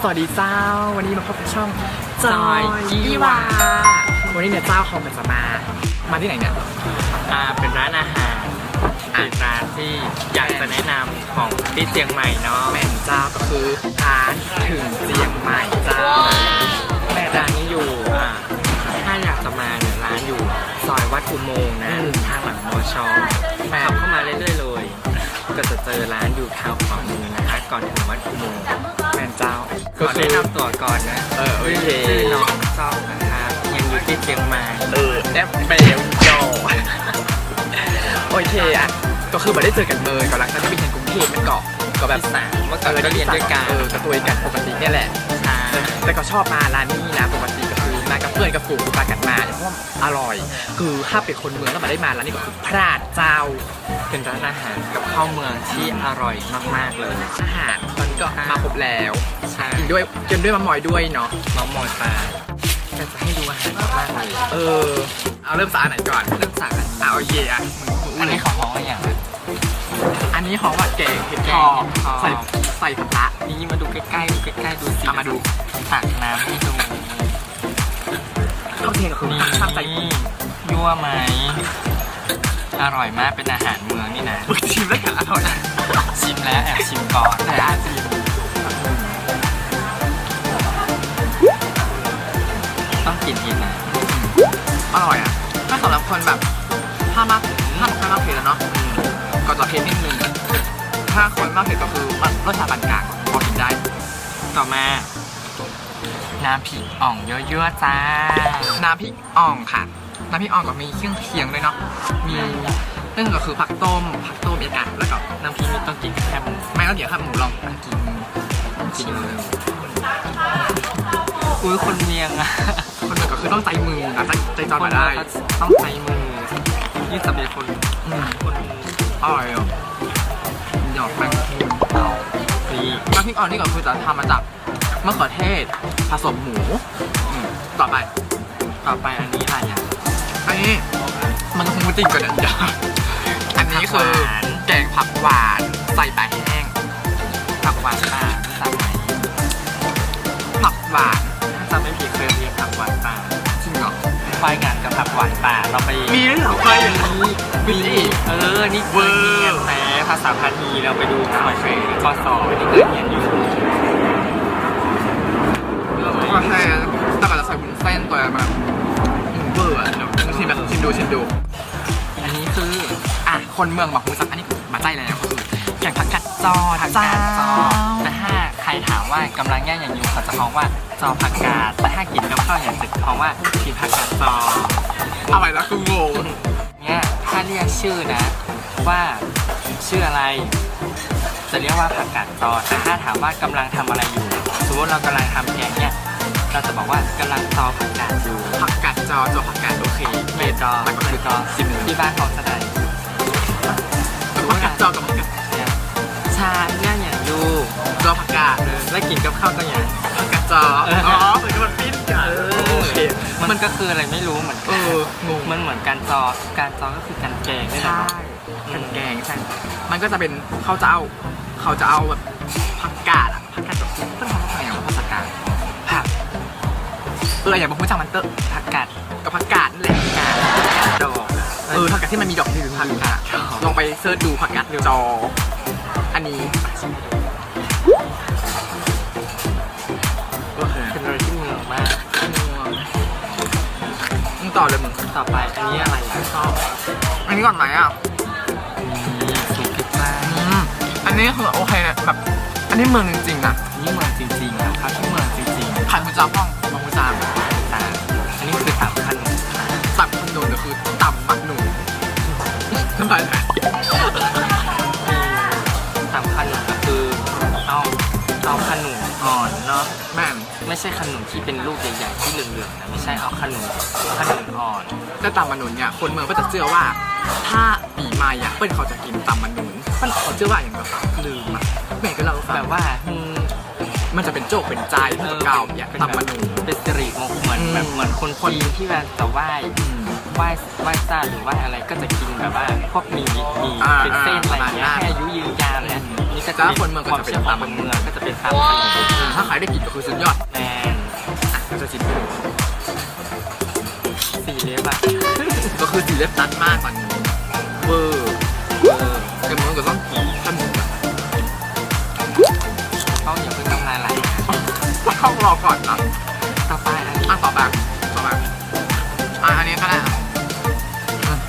สวัสดีเจ้า วันนี้มาพบกับช่องจอยยี่หวาวันนี้เนี่ยเจ้าเขามันจะมา มาที่ไหนเนี่ยอ่าเป็นร้านอาหารเป็นร้านที่อยากจะแนะนำของที่เชียงใหม่เนาะแม่นเจ้าก็คือร้านถึงเจียงใหม่เจ้าแม่ร้านนี้อยู่อ่าถ้าอยากจะมาเนี่ยร้านอยู่ซอยวัดอุโมงค์นะทางหลังมอชอขับเข้ามาเรื่อยๆเลย ก็จะเจอร้านอยู่ทางขวามือนะคะก่อนถึงวัดอุโมงค์แม่นเจ้าขอแนะนำตัวก่อนนะเออโอเคชื่อน้องซ่อมนะครับยังอยู่ที่เชียงใหม่เออแอปเบลโจโอเคอะก็คือมาได้เจอกันเลยก่อนหลังจากที่ไปเรียนกรุงเทพมันเกาะก็แบบที่สามเมื่อก่อนก็เรียนด้วยกันเออกระตุยกันปกติเนี่ยแหละ ใช่แต่ก็ชอบมาร้านนี้นะปกติ ก็คือมากับเพื่อนกับฝูงมากันมาเนี่ยเพราะว่าอร่อย คือถ้าเป็นคนเมืองแล้วมาได้มาร้านนี้ก็คือพลาดเจ้า เป็นร้านอาหารกับข้าวเมืองที่อร่อยมากๆเลย อาหารตอนนี้ก็มาครบแล้วใช่กินด้วยกินด้วยมะมอยด้วยเนาะน้องมอยปลาแต่จะให้ดูอาหารมากๆเลยเออ เอาเริ่มจากอันไหนก่อนเริ่มจากอันเอาโอเคอะมึงมึงอันนี้ของน้องอะไรอย่างอันนี้ของว่าแกงเห็ดทองแกงเห็ดทองใส่ใส่ผักละนี่มาดูใกล้ๆดูใกล้ๆดูสิเอามาดูตักน้ำให้ดู ข้าวเทียนก็คือนี่ช่างใจยั่วไหม อร่อยมากเป็นอาหารเมืองนี่นะ มึงชิมแล้วกันอร่อยนะชิมแล้วแอบชิมก่อนแต่อาชิมต้องกินอีกนะอร่อยอะ ถ้าสำหรับคนแบบถ้ามากถ้าถ้ามากเผ็ดแล้วเนาะอืมก็จะเผ็ดนิดนึงถ้าคนมากเผ็ดก็คือมันรสชาติปานกลางพอกินได้ ต่อมา น้ำผิกอ่องเยอะๆจ้า น้ำพริกอ่องค่ะ น้ำพริกอ่องก็มีเครื่องเคียงด้วยเนาะ มีนั่นก็คือผักต้ม ผักต้มเอกะแล้วก็น้ำพริกนี่ต้องกินกับแค่หมูไม่ก็เดี๋ยวถ้าหมูลองกินจริงเลยอุ้ยคนเมียงอะคนหนึ่งก็คือต้องใจมือนะใจใจจอนมาได้ ต้องใช้มือนี่สำหรับคนอืมคนอร่อยอะหยอกแมงเอานี่น้ำพริกอ่อนนี่ก็คือจะทำมาจาก มะเขือเทศ ผสมหมูอืมต่อไป ต่อไปอันนี้อะไรอะอันนี้มันก็คงไม่จริงกันอะเดี๋ยวอันนี้คือแกงผักหวานใส่ปลาแห้ง ผักหวานป่ารู้จักไหมผักหวานถ้าจำไม่ผิดเคยเรียนผักหวานป่าจริงเหรอควายงานกับผักหวานป่าเราไปมีด้วยเหรอเคยอย่างนี้มีอีกเออนี่เวอร์เรียนแต่ภาษาพาทีเราไปดูหน่อยเคยกสอนี่เคยเรียนอยู่ ส่วุ้นเส้นตัวมาเบอร์อะเดี๋ยวชิมแบบชิมดูชิมดู อันนี้คือ อะ คนเมืองบอกฮูจักอันนี้มาใจแล้วก็คือแกงผักกัดจอผักกาดจอแต่ถ้าใครถามว่ากำลังแย่อย่างยูเขาจะพ้องว่าจอผักกาดแต่ถ้ากินกับข้าวอย่างจะพ้องว่ากินผักกาดจออะไรแล้วคืองงเนี่ยถ้าเรียกชื่อนะ ว่าชื่ออะไร จะเรียกว่าผักกาดจอแต่ถ้าถามว่ากำลังทำอะไรอยู่ สมมติเรากำลังทำแกงเนี่ย เราจะบอกว่ากำลังจอผักกาดอยู่ผักกัดจอจอผักกัดโอเคไม่จอมันก็คืคืออจอซิมที่บ้านเขาจะได้ผักกัดจอกับผักกัดเนี่ยชาเนี่ยอย่างยูจอผักกัดเออแล้วกินกับข้าวก็อย่างผักกัดจออ๋อเหมือนกับมันปิ้นกันโอเคมันก็คืออะไรไม่รู้เหมือนเอกันองงมันเหมือนการจอการจอก็คือการแกงนี่แหละใช่เนาะกันแกงใช่มันก็จะเป็นเขาจะเอาเขาจะเอาแบบผัก อออย่างบางคนจังมันเตอะผักกาดกับผักกาดนั่นแหละผักกาดดอกเออผักกาดที่มันมีดอกที่ผักกาดลองไปเสิร์ชดูผักกาดจอ อันนี้โอเคเป็นอะไรที่เมืองมากมึงต่อเลยมึงต่อไปอันนี้อะไรอะชอบอันนี้ก่อนไหมอะนี่สุกิปลาอืมอันนี้คือโอเคนะแบบอันนี้เมืองจริงๆนะนี่เมืองจริงๆนะครับที่เมืองจริงผ่านมุจาป้องบางมุจามๆตา น้ำลายไหลสามขนมก็คือเอาเอาขนมอ่อนเนาะแม่งไม่ใช่ขนมที่เป็นลูกใหญ่ๆที่เหลืองๆนะไม่ใช่เอาขนมขนมอ่อนแต่ต่ำมันนุนเนี่ยคนเมืองก็จะเชื่อว่า ถ้าปีใหม่อะเปิ้ลเขาจะกินต่ำมันนุนเปิ้ลเขาเชื่อว่าอย่างแบบลืมอะแม่ก็เราฟังแบบว่าอืมมันจะเป็นโจกเป็นใจเพื่อเก่าเนี่ยต่ำมันนุนเป็นสิริมงคลเหมือนแบบเหมือนคนจีนที่แบบจะไหว้ ไหว้ไหว้ซ่าหรือไหว้อะไรก็จะกินแบบว่าพวกหมีหมีอ่าเป็นเส้นอะไรเงี้ยอ่าให้อายุยืนยาวเนี่ยนี่ก็แต่ถ้าคนเมืองก็จะเป็นควาตามมเมืองก็จะเป็นตามขนมถ้าใครได้กินก็คือสุดยอดแมนอะก็จะชิมให้ดูสีเล็บอะก็คือสีเล็บตัดมากตอนนี้เวอร์เออแต่มันก็ต้องกินขนมอะต้องอย่าเพิ่งน้ำลายไหลต้องรอก่อนนะ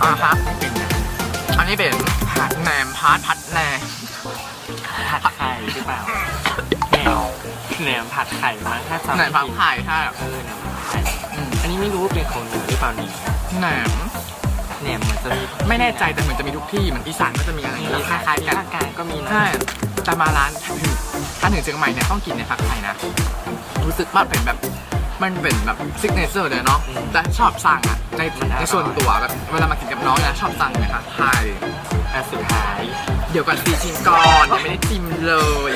อะครับเป็นไงอันนี้เป็นผัดแหนมพาร์ทผัดแหนมผัดไข่หรือเปล่าแหนมแหนมผัดไข่มั้งถ้าจำแหนไม่มผัดผิดไข่ใช่เออแหนมผัดไข่อืมอันนี้ไม่รู้ว่าเป็นของเหนือหรือเปล่านี่แหนมแหนมเหมือนจะมีไม่แน่ใจแต่เหมือนจะมีทุกที่เหมือนอีสานก็จะมีอะไรอย่างเงี้ยคล้ายๆกัน ภาคกลางก็มีนะใช่แต่มาร้านถ้าถึงเชียงใหม่เนี่ยต้องกินในผัดไทยนะ รู้สึกว่าเป็นแบบ มันเป็นแบบซิกเนเจอร์เลยเนาะแต่ชอบสั่งอะในในส่วนตัวแบบเวลามากินกับน้องเนี่ยชอบสั่งในผัดไทยอันสุดท้ายเดี๋ยวก่อนซีชิมก่อนยังไม่ได้ชิมเลย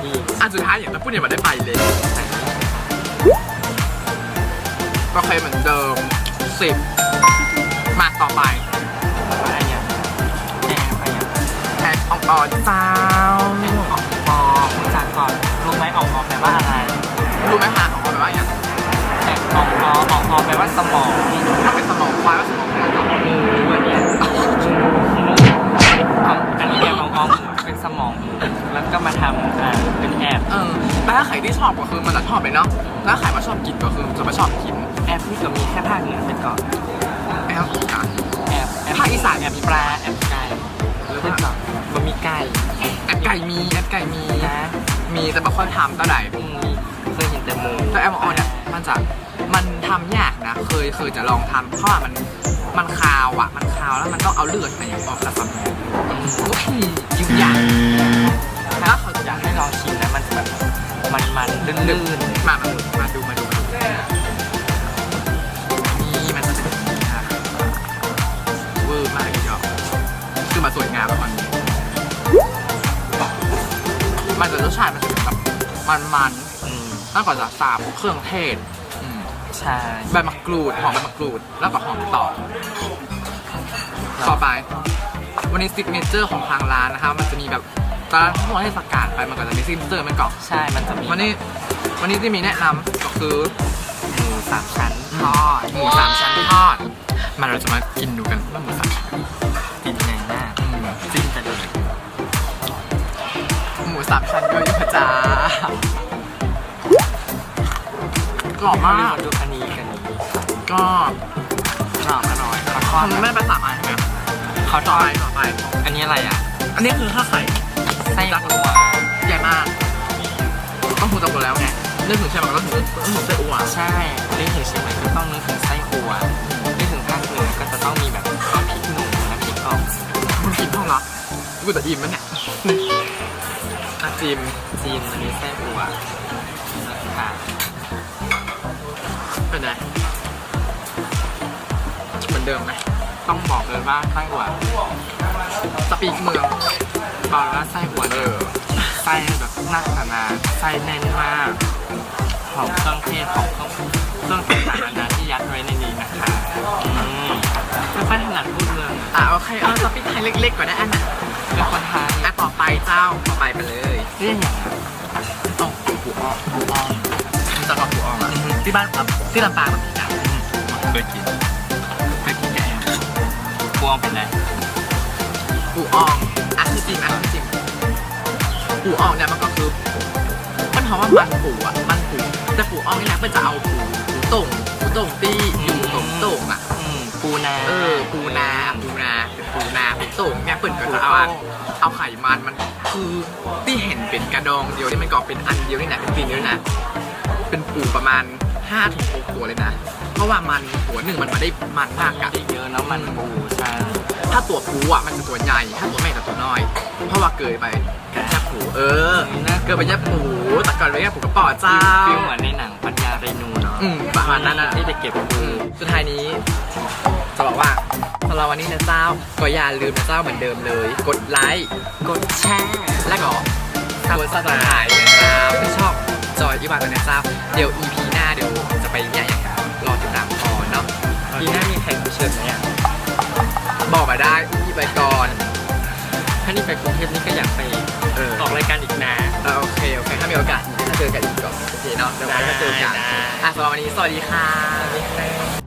ที่อันสุดท้ายอย่างตะพูดเนี่ยมาได้ไปเลยก็เคยเหมือนเดิมสิบมาต่อไปอะไรอย่างแหนมอะไรอย่างแทนอองออนเจ้าออกปอจากก่อนรู้ไหมออกปอแปลว่าอะไรรู้ไหมคะ อองออนแปลว่าอย่างแต่ออกอออกอแปลว่าสมองถ้าเป็นสมองควายก็สมองแดงงูอันเนี้ยอันนี้เรียกออกออเป็นสมอง แล้วก็มาทำอ่าเป็นแอบเออแต่ถ้าใครที่ชอบก็คือมันจะชอบเลยเนาะแล้วใครมาชอบกินก็คือจะมาชอบกินแอบนี่ก็มีแค่ภาคเหนือไปก่อนแอบกอะแอบแอบภาคอีสานแอบปลาแอบไก่หรือว่าบะหมี่ไก่แอบไก่มีแอบไก่มีนะมีแต่บางคนทำก็ได้ ต่หมูแต่แอมออนเนี่ยมันจะมันทำยากนะ เคยเคยจะลองทำเพราะว่ามันมันคาวอะ มันคาวแล้วมันต้องเอาเลือดไปออกจากสมองก็คือยุ่งยากแล้วเขาอยากให้ลองชิมนะมันจะแบบมันมันๆลื่นมามามาดูมาดูมาดูนี่มันจะเป็นอย่างนี้นะเวอร์มากอีกอะคือมาสวยงามแบบมันมันจะรสชาติมันจะเป็นแบบมันๆอืมๆ แล้วก็จะสาบเครื่องเทศอืมใช่ใบมะกรูดหอมใบมะกรูด แล้วก็หอมต่อ ต่อไป วันนี้ซิกเนเจอร์ของทางร้านนะคะ มันจะมีแบบตอนช่วงเทศกาลไปมันก็จะมีซิกเนเจอร์มันก่อนใช่มันจะมีวันนี้ วันนี้ที่มีแนะนำก็คือหมูสามชั้นทอดหมูสามชั้นทอดมาเราจะมากินดูกันว่าหมูสามชั้นติดใหญ่มากอืมจิ้มแต่เลยหมูสามชั้นเยอะๆจ้า กรอบมาก ดูอันนี้กันนี้ก็กรอบอร่อยเขาทอดมันไม่ได้ไปสามอันใช่ไหมเขาทต่ออไปดต่อไป อันนี้อะไรอะ อันนี้คือข้าวไข่ไส้อัวใหญ่มาก ต้องพูดตะโกนแล้วไงนึกถึงใช่ไหมก็ต้องนึกถึงไส้อั่วใช่นึกถึงเชียงใหม่ก็ต้องนึกถึงไส้อัวนึกถึงภาคเหนือก็จะต้องมีแบบซอสพริกหนุ่มน้ำพริกอ่องมันกินเท่ารักกูจะอิ่มมั้ยเนี่ยอะจิมจีนอันนี้ไส้อัวค่ะ เป็นไงเหมือนเดิมไหมต้องบอกเลยว่าไส้อัวสปีกเมืองบอกเลยว่าไส้อัวเอเนี่ยอไส้แบบนักหนาไส้แน่นมากหอมเครื่องเทศหอมเครื่องเครื่องต่างๆนานาที่ยัดไว้ในนี้นะคะอืมไม่ค่อยถนัดพูดเมืองอะอะโอเคเอาสปีกไทยเล็กๆก่อนนะอันน่ะเป็นคนไทยอะต่อไปเจ้าต่อไปไปเลยเรียกอย่างนั้นต้องหูอ้อมหูอ้อ ที่บ้านครับที่ลำปางมันมีนะเคยกินเคยกินแกงพวงเป็นไรหูอ้อมอะคือจริงอะคือจริงหูอ้อมเนี่ยมันก็คือมันเพราะว่ามันปูอะมันปูแต่ปูอ้อมนี่แหละมันจะเอาปูปูโต่งปูโต่งตีอยู่ตรงโต่งอะอืมปูนาเออปูนาปูนาเป็นปูนาปูโต่งเนี่ยเปิดก็จะเอาอะเอาไขมันมันคือที่เห็นเป็นกระดองเดียวนี่มันก็เป็นอันเดียวนี่นะเป็นตีนเดียวนี่นะเป็นปูประมาณ 5ถึง6ตัวเลยนะ เพราะว่ามันหัวหนึ่งมันมาได้มันมากกัอะดเยอะแล้วมันปูใช่ถ้าตัวปูอะมันจะตัวใหญ่ ถ้าตัวแม่จะตัวน้อย เพราะว่าเกิดไปแยบปูเออ เกิดไปแยบปูแต่ก่อนไปแยบปูกระป๋อเจ้าฟิลเหมือนในหนังปัญญาเรนูเนาะอืมประมาณนั้นนะที่จะเก็บปูสุดท้ายนี้จะบอกว่าสำหรับวันนี้นะเจ้าก็อย่าลืมนะเจ้าเหมือนเดิมเลย กดไลค์กดแชร์และก็กดซับสไครต์นะครับไม่ชอบจอยอีวานกันนะเจ้าเดี๋ยว EP บอกมาได้พี่ไปก่อน ถ้านี่ไปกรุงเทพนี่ก็อยากไปออกรายการอีกนะโอเคโอเคถ้ามีโอกาสจะเจอกันอีกก่อนโอเคเนาะเดี๋ยวไว้ถ้าเจอกันอะสำหรับวันนี้สวัสดีค่ะ